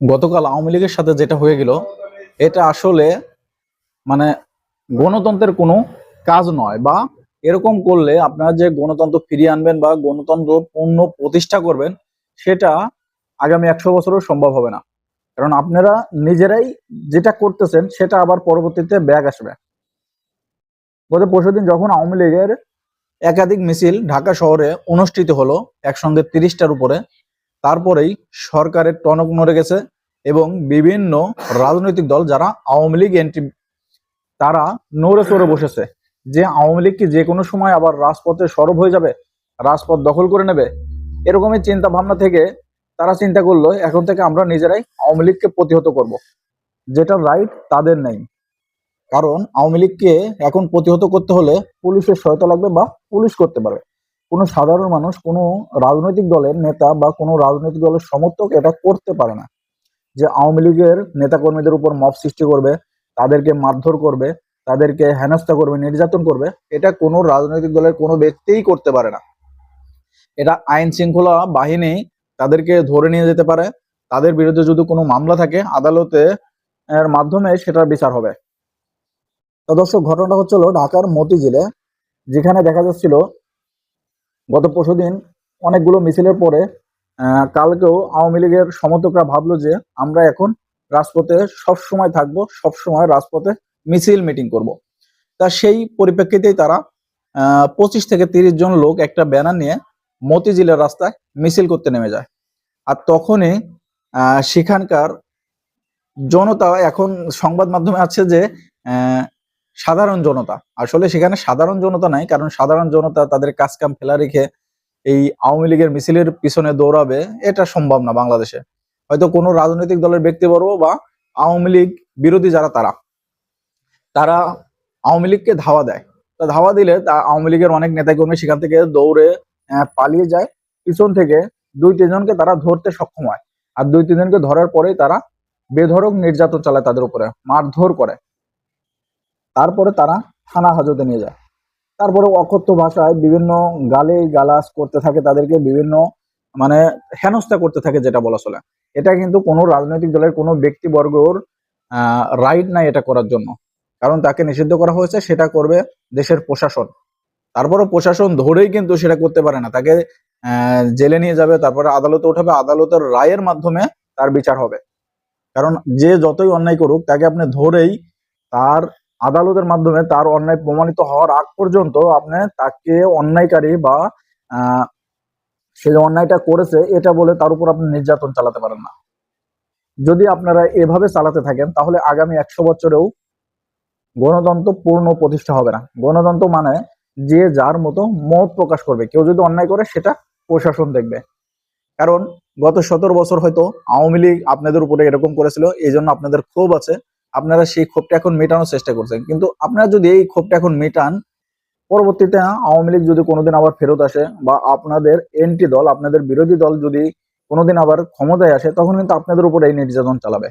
গতকাল আওয়ামী লীগের সাথে যেটা হয়ে গেল, এটা আসলে মানে গণতন্ত্রের কোনো কাজ নয় বা এরকম করলে আপনারা যে গণতন্ত্র ফিরিয়ে আনবেন বা গণতন্ত্র পূর্ণ প্রতিষ্ঠা করবেন, সেটা আগামী একশো বছরও সম্ভব হবে না। কারণ আপনারা নিজেরাই যেটা করতেছেন, সেটা আবার পরবর্তীতে ব্যাগ আসবে। গত পরশুদিন যখন আওয়ামী লীগের একাধিক মিছিল ঢাকা শহরে অনুষ্ঠিত হলো, একসঙ্গে তিরিশটার উপরে তারপরেই সরকারের টনক নড়ে গেছে এবং বিভিন্ন রাজনৈতিক দল যারা আওয়ামী লীগ এন্ট্রি তারা নড়ে চড়ে বসেছে। যে আওয়ামী লীগ কি যে কোনো সময় আবার রাজপথে সরব হয়ে যাবে, রাজপথ দখল করে নেবে? এরকমই চিন্তা ভাবনা থেকে তারা চিন্তা করল, এখন থেকে আমরা নিজেরাই আওয়ামী লীগকে প্রতিহত করব। যেটা রাইট তাদের নেই। কারণ আওয়ামী লীগকে এখন প্রতিহত করতে হলে পুলিশের সহায়তা লাগবে বা পুলিশ করতে পারবে। কোনো সাধারণ মানুষ, কোনো রাজনৈতিক দলের নেতা বা কোনো রাজনৈতিক দলের সমর্থক এটা করতে পারে না। যে আওয়ামী লীগের নেতাকর্মীদের উপর মব সৃষ্টি করবে, তাদেরকে মারধর করবে, তাদেরকে হেনস্থা করবে, নির্যাতন করবে, এটা কোনো রাজনৈতিক দলের কোনো ব্যক্তিই করতে পারে না। এটা আইন শৃঙ্খলা বাহিনী তাদেরকে ধরে নিয়ে যেতে পারে। তাদের বিরুদ্ধে যদি কোনো মামলা থাকে, আদালতে এর মাধ্যমে সেটার বিচার হবে। তো দর্শক, ঘটনাটা হচ্ছিল ঢাকার মতিঝিলে, যেখানে দেখা যাচ্ছিল গত পরশুদিন অনেকগুলো মিছিলের পরে কালকেও আওয়ামী লীগের সমর্থকরা ভাবলো যে আমরা এখন রাজপথে সব সময় থাকব সব সময় রাজপথে মিছিল মিটিং করব। তা সেই পরিপ্রেক্ষিতেই তারা পঁচিশ থেকে তিরিশ জন লোক একটা ব্যানার নিয়ে মতিঝিলের রাস্তায় মিছিল করতে নেমে যায় আর তখনই সেখানকার জনতা এখন সংবাদ মাধ্যমে আছে যে সাধারণ জনতা। আসলে সেখানে সাধারণ জনতা নাই, কারণ সাধারণ জনতা তাদের কাজ কাম ফেলা রেখে এই আওয়ামী লীগের মিছিলের পিছনে দৌড়াবে, এটা সম্ভব না বাংলাদেশে। হয়তো কোনো রাজনৈতিক দলের ব্যক্তিবর্গ বা আওয়ামী লীগ বিরোধী যারা তারা তারা আওয়ামী লীগকে ধাওয়া দেয়। তা ধাওয়া দিলে তা আওয়ামী লীগের অনেক নেতাকর্মী সেখান থেকে দৌড়ে পালিয়ে যায়। পিছন থেকে দুই, তিনজনকে তারা ধরতে সক্ষম হয়। আর দুই, তিনজনকে ধরার পরেই তারা বেধড়ক নির্যাতন চালায় তাদের উপরে, মারধর করে। তারপরে তারা থানা হাজতে নিয়ে যায়। তারপরে অকথ্য ভাষায় বিভিন্ন গালে গালাস করতে থাকে, তাদেরকে বিভিন্ন মানে হেনস্থা করতে থাকে যেটা বলা চলে। এটা কিন্তু কোনো রাজনৈতিক দলের কোনো ব্যক্তিবর্গর রাইট নাই এটা করার জন্য। কারণ তাকে নিষিদ্ধ করা হয়েছে, সেটা করবে দেশের প্রশাসন। তারপরে প্রশাসন ধরেই কিন্তু সেটা করতে পারে না। তাকে জেলে নিয়ে যাবে, তারপরে আদালতে উঠাবে আদালতের রায়ের মাধ্যমে তার বিচার হবে। কারণ যে যতই অন্যায় করুক, তাকে আপনি ধরেই তার আদালতের মাধ্যমে তার অন্যায় প্রমাণিত হওয়ার আগ পর্যন্ত আপনি তাকে অন্যায়কারী বা সে যে অন্যায়টা করেছে এটা বলে তার উপর আপনি নির্যাতন চালাতে পারেন না। যদি আপনারা এভাবে চালাতে থাকেন, তাহলে আগামী একশো বছরেও গণতন্ত্র পূর্ণ প্রতিষ্ঠা হবে না। গণতন্ত্র মানে যে যার মতো মত প্রকাশ করবে। কেউ যদি অন্যায় করে, সেটা প্রশাসন দেখবে। কারণ গত সতেরো বছর হয়তো আওয়ামী লীগ আপনাদের উপরে এরকম করেছিল এই জন্য আপনাদের ক্ষোভ আছে। আপনারা সেই ক্ষোভটা এখন মেটানোর চেষ্টা করছেন। কিন্তু আপনারা যদি এই ক্ষোভটা এখন মেটান পরবর্তীতে আওয়ামী লীগ যদি কোনোদিন আবার ফেরত আসে বা আপনাদের এন্টি দল আপনাদের বিরোধী দল যদি কোনোদিন আবার ক্ষমতায় আসে তখন কিন্তু আপনাদের উপর এই নির্যাতন চালাবে।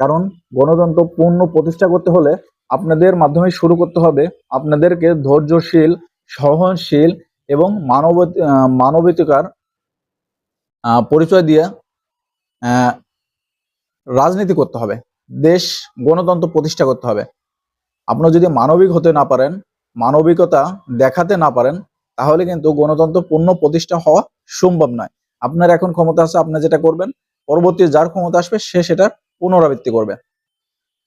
কারণ গণতন্ত্র পূর্ণ প্রতিষ্ঠা করতে হলে আপনাদের মাধ্যমে শুরু করতে হবে আপনাদেরকে ধৈর্যশীল সহনশীল এবং মানব মানবিকতার আহ, পরিচয় দিয়ে রাজনীতি করতে হবে। দেশ গণতন্ত্র প্রতিষ্ঠা করতে হবে। আপনি যদি মানবিক হতে না পারেন, মানবিকতা দেখাতে না পারেন, তাহলে কিন্তু গণতন্ত্র পূর্ণ প্রতিষ্ঠা হওয়া সম্ভব নয়। আপনার এখন ক্ষমতা আছে, আপনি যেটা করবেন, পরবর্তী যার ক্ষমতা আসবে, সে সেটার পুনরাবৃত্তি করবে।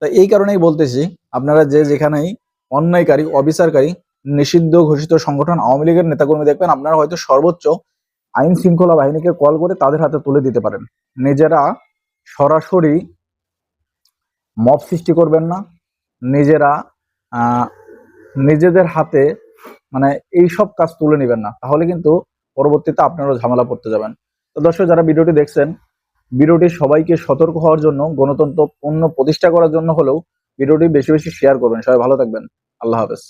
তাই এই কারণেই বলতেছি, আপনারা যে যেখানেই অন্যায়কারী, অবিচারকারী, নিষিদ্ধ ঘোষিত সংগঠন, আওয়ামী লীগের নেতাকর্মী দেখবেন, আপনারা হয়তো সর্বোচ্চ আইন শৃঙ্খলা বাহিনীকে কল করে তাদের হাতে তুলে দিতে পারেন। নিজেরা সরাসরি মব সৃষ্টি করবেন না। নিজেরা নিজেদের হাতে মানে এই সব কাজ তুলে নেবেন না। তাহলে কিন্তু পরবর্তীতে আপনারাও ঝামেলা পড়তে যাবেন। তো দর্শক, যারা ভিডিওটি দেখছেন, ভিডিওটি সবাইকে সতর্ক হওয়ার জন্য, গণতন্ত্র পূর্ণ প্রতিষ্ঠা করার জন্য হলেও ভিডিওটি বেশি বেশি শেয়ার করবেন। সবাই ভালো থাকবেন। আল্লাহ হাফেজ।